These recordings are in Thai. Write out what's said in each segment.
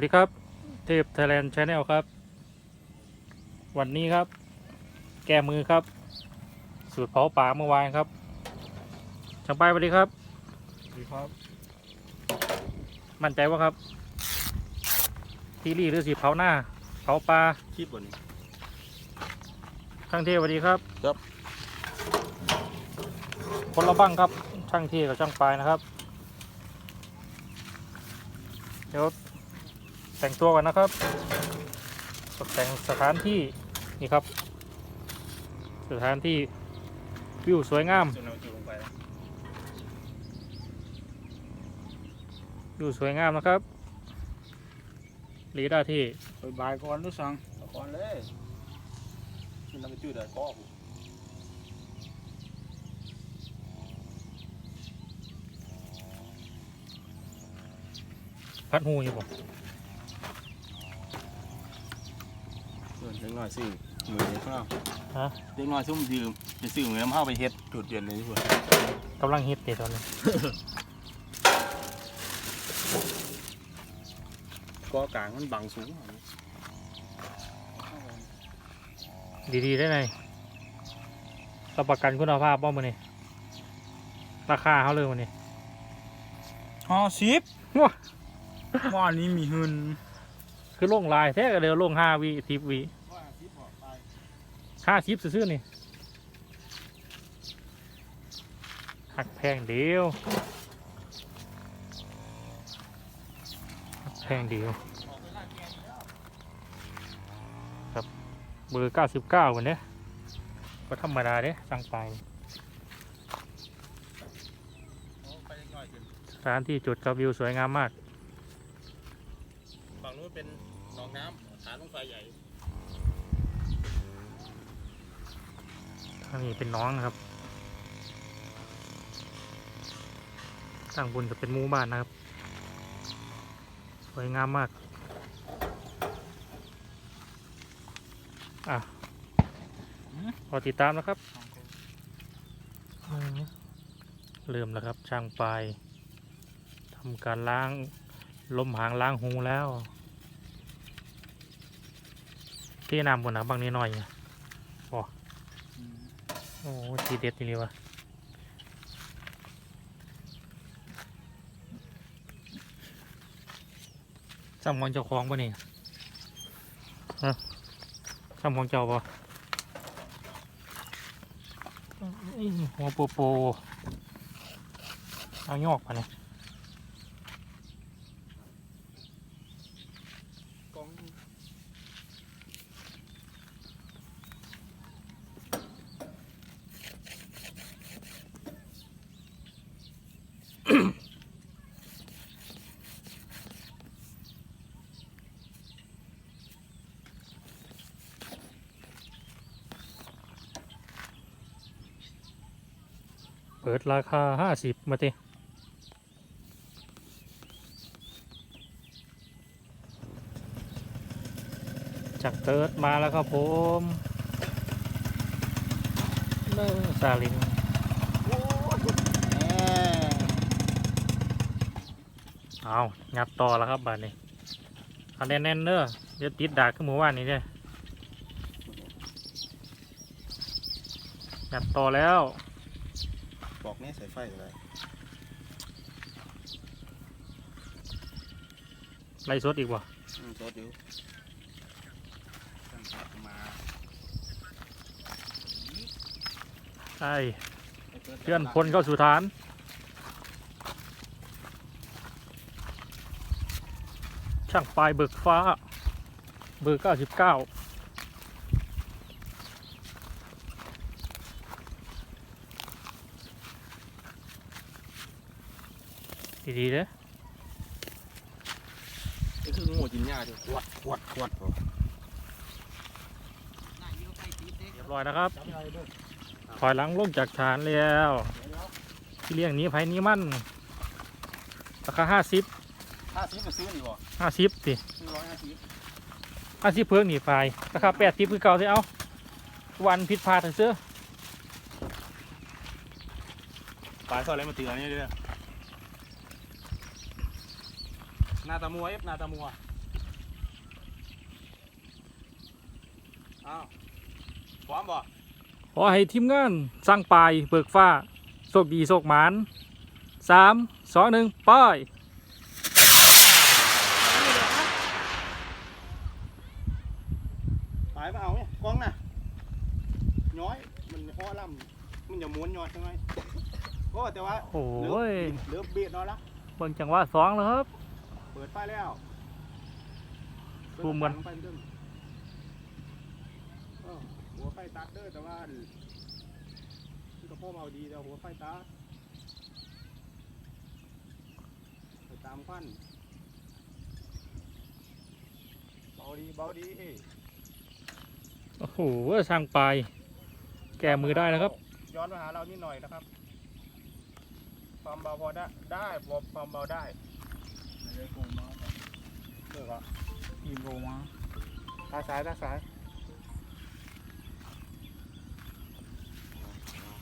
วัสดีครับ เทพไทยแลนด์ชาแนลครับ วันนี้ครับ แก้มือครับ สูตรเผาป่าเมื่อวานครับช่างไปายสวัสดีครับดีครับ มั่นใจว่าครับทีรี่หรือสีเผาหน้า เผาปลาคลิปวันนี้ช่างเทพสวัสดีครับครับ คนละบ้างครับ ช่างเทพกับช่างปลายนะครับเดี๋ยว แต่งตัวกันนะครับ ตกแต่งสถานที่นี่ครับ สถานที่วิวสวยงามจนเราจุลงไปวิวสวยงามนะครับลีดาที่ไปบายก่อนรู้สังก่อนเลยมันนำไปจืดได้ก็พัดหูอยู่ผ เล็กน้อยสิมือเล็กน้อยฮะเล็กน้อยซุ่มยืมจะซื้อเงินมาเข้าไปเฮ็ดจุดเดือนเลยที่สุดกำลังฮิตเตตอนนี้ก็กลางมันบังสูงดีๆได้ไงรับประกันคุณภาพบ้างมันนี่ราคาเขาเลยมันนี่ห้าสิบว้าว่านี้มีหืนคือลงลายแท้ก็เดี๋ยวลงห้าวิสิบวิ ห้าสิบซื่อๆนี่หักแพงเดียวหักแพงเดียว ครับเบอร์เก้าสิบเก้าวันนี้ก็ธรรมดาเด้สั่งไปสถานที่จุดกับวิวสวยงามมาก ฝั่งนู้นเป็นหนองน้ำฐานลงไฟใหญ่ ทาง นี้เป็นน้องนะครับทางบนจะเป็นหมู่บ้านนะครับ สวยงามมาก อะรอติดตามนะครับเริ่มแล้วครับช่างปลายทำการล้างลมหางล้างหูแล้ว ที่น้ำบนนะบางนิดหน่อยนะโอ้ โอ้ทีเด็ดนี่เลยวะจำของเจ้าของปะนี่ฮะจำของเจ้าปะอี้หัวโปโปเอายอกปะเนี่ย ปิดราคาห้าสิบมาติจากเติร์ดมาแล้วครับผมเด้อซาลิงเอางัดต่อแล้วครับบาดนี้เอาแน่นๆเด้อเดี๋ยวติดดากขึ้นหมู่บ้านนี้เด้องัดต่อแล้ว บอกนี่ใส่ไฟอะไรไล่สดอีกวะอืมรถอยู่มาไอ้เพื่อนพลเข้าสู่ฐานช่างปลายเบิกฟ้า เบอร์เก้าสิบเก้า ดีๆเด้อนี่คืองูจินหญ้าดิขวดขวดขวดเรียบร้อยนะครับ ถอยหลังลงจากฐานแล้ว ที่เลี้ยงหนี้ไผหนี้มั่นราคาห้าสิบห้าสิบมาซื้อดีบ่ห้าสิบสิซื้อร้อยห้าสิบห้าสิบเพิ่งหนีไฟราคาแปดสิบคือเก่าสิเอาวันผิดพลาดเสื้อปลาซอยอะไรมาตีอันนี้ด้วย นาตะมัวเอฟนาตะมัวอ้าวพร้อมบ่ขอให้ทีมงานสร้างปลายเบิกฟ้าโชคดีโชคหมานสามสองหนึ่งไปหายมาเอาเนี่ยกล้องน่ะย้อยมันห่อลำมันจะม้วนย้อยใช่ไหก็แต่ว่าโอ้ยเลือบเบียดน้อยละเบิ่งจังว่าสองแล้วครับ เปิดไฟแล้วซูมกันเปิดไฟเด้อเออหัวไฟตัดเด้อแต่ว่าที่กระพ่อมาเอาดีแต่หัวไฟตัดไปตามควันเบาดีเบาดีโอ้โหสร้างปลายแก้มือได้นะครับ ย้อนมาหาเรานิดหน่อยนะครับ ความเบาพอได้ได้พอความเบาได้ เดี๋ยวกูมาเดี๋ยวก็ยิงกูมาตาซ้ายตาซ้าย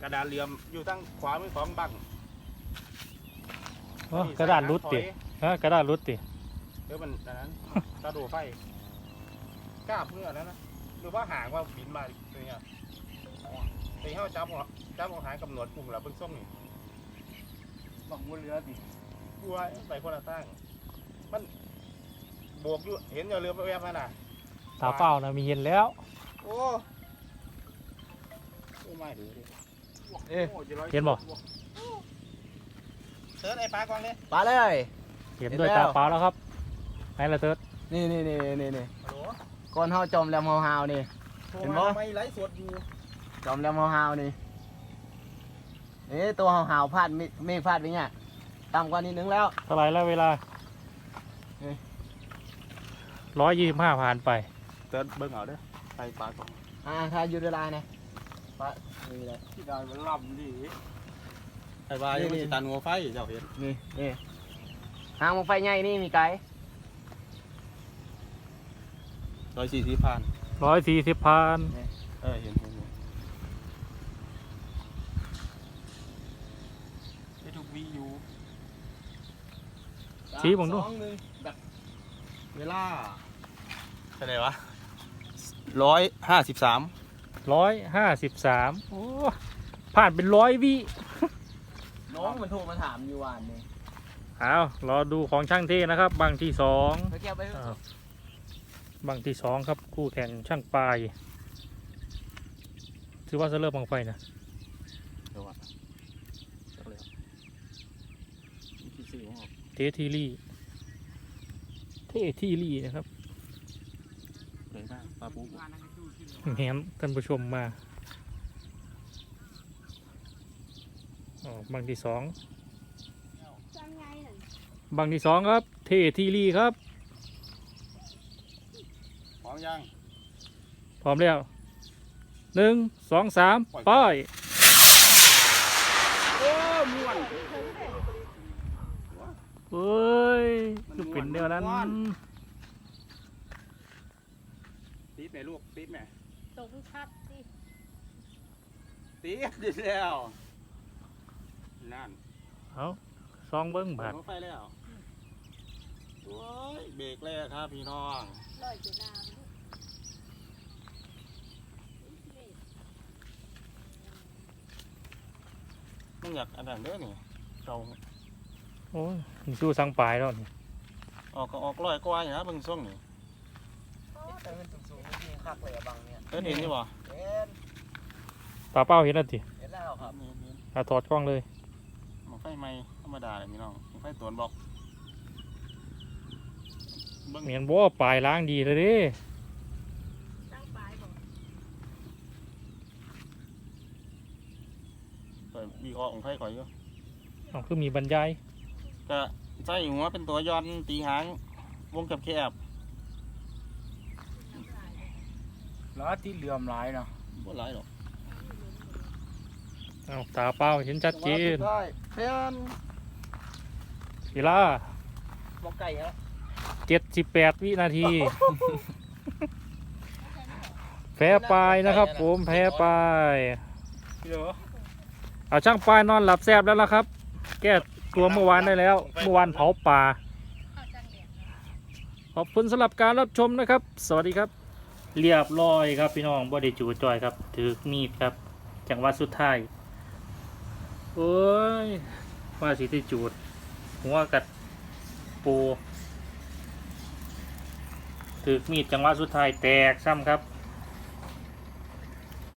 กระดานเหลี่ยมอยู่ตั้งขวามือของบังอ๋อกระดาษรุดติฮะกระดาษรุดติเดี๋ยวมันอันนั้นกระโดดไฟกล้าบเพื่อนนั้นนะหรือว่าหางว่าบินมาอย่างเงี้ยตีเข้าจับหัวจับหัวหางกับหนวดปุ่มแล้วเพิ่งส้มนี่บังบนเรือดิกลัวไปคนละตั้ง มันโบกอยู่เห็นอย่าเรือแวบๆนั่นน่ะตาเปล่านะมีเห็นแล้ว โอ้โอ้ไม่ดูดิเอ๊ะโจะร้อยเห็นบ่เซิร์ชไอ้ปลากองเลยปลาเลย เห็นด้วยเห็นแล้ตาวเปล่าแล้วครับไหนละเติร์ดนี่นี่นี่นี่นี่ฮัลโหลก้อนเฮาจอมแหลมเฮาฮาวนี่ โทรเห็นมาบ่ทำไม่ไลฟ์สดอยู่จอมแหลมเฮาฮาวนี่นี่ตัวเฮาฮาวพลาดไม่ไม่พลาดไปเนี่ยต่ำกว่านิดนึงแล้วเท่าไหรแล้วเวลาเฮ้ย ร้อยยี่สิบห้าผ่านไปเซิร์ชเบิ้งเอาเด้อไอ้ปลากองอ่าถ้าหยุดเวลาเนี่ยปลานี่เลยที่ได้มันลำดิไอ้ปลานี่ยังไม่นี่สิตันหัวไฟเจ้าเห็นนี่นี่หางมงไฟใหญ่นี่มีไกด์ร้อยสี่สิบพันร้อยสี่สิบผ่านเออเห็นเห็นเห็นได้ทุกวีอยู่ชี้ผมดูสองหนึ่งแบบ เวลาเท่าไหร่วะร้อยห้าสิบสามร้อยห้าสิบสามโอ้ผ่านเป็นร้อยวิน้องมันโทรมาถามอยู่วันนี้เอารอดูของช่างเท่นะครับบางที่สองไปเก็บไปอ้าวบางที่สองครับคู่แข่งช่างปลายถือว่าจะเริ่มบังไฟนะเดี๋ยวก่อนเท่าไหร่วะมีที่สี่ของผมเททีรี่ เททีรี่นะครับเลยมากปลาปุ๊บแหมท่านผู้ชมมาอ๋อบางที่สองจังไงน่ะบางที่สองครับ เททีรี่ครับพร้อมยังพร้อมแล้วหนึ่งสองสามปล่อย ไป้าย โอ้ม่วน เฮ้ยคือเป็นเดียวนั้นตีดไหมลูกตีดไหมตรงชัดสิตีดดีแล้วนั่นเอาซองเบิ้งบาทรถไฟแล้วโอ้ยเบรกแล้วครับพี่น้องลอยจุฬาไปลูกต้องอยากอันนั้นเด้อนี่เรา โอ้ยนี่สู้สังปลายแล้วนี่ออกก็ออกร้อยกว่าอย่างนะเบิ่งส่งนี่แต่มันสูงๆจริงคักเลยอะบางเนี่ยเอิ้นเห็นอยู่บ่เห็นตาเป้าเห็นแล้วทีเห็นแล้วครับเห็นเห็นเอาถอดกล้องเลยหมอไฟใหม่ธรรมดาเลยพี่น้องหม้อไฟตวนบอกเบิ่งเหมียนบ่ว่าปลายล้างดีเลยเดิตั้งปลายบอกเปิดวิเคราะห์ของไฟก่อนอยู่เอาคือมีบรรยาย ก็ใส่หัวเป็นตัวย้อนตีหางวงแคบล้อที่เหลื่อมหลายเนาะๆบ่หลายหรอกเอาตาเป้าเห็นชัดเจนเพื่อนเวลาบอกไก่แล้วเจ็ดสิบแปดวินาที แพ้ปลายนะครับผมแพ้ปลายเดี๋ยวเอาช่างปลายนอนหลับแซบแล้วล่ะครับ แก้ ตัวเมื่อวานได้แล้ว เมื่อวานเผาป่าเอาจังเหลียงขอบคุณสำหรับการรับชมนะครับ สวัสดีครับ เรียบร้อยครับพี่น้องบ่ได้จูจอยครับ ถือมีดครับ จังหวะสุดท้ายโอ้ยว่าสิได้จูด หัวกัดปูถือมีดจังหวะสุดท้ายแตกซ้ำครับ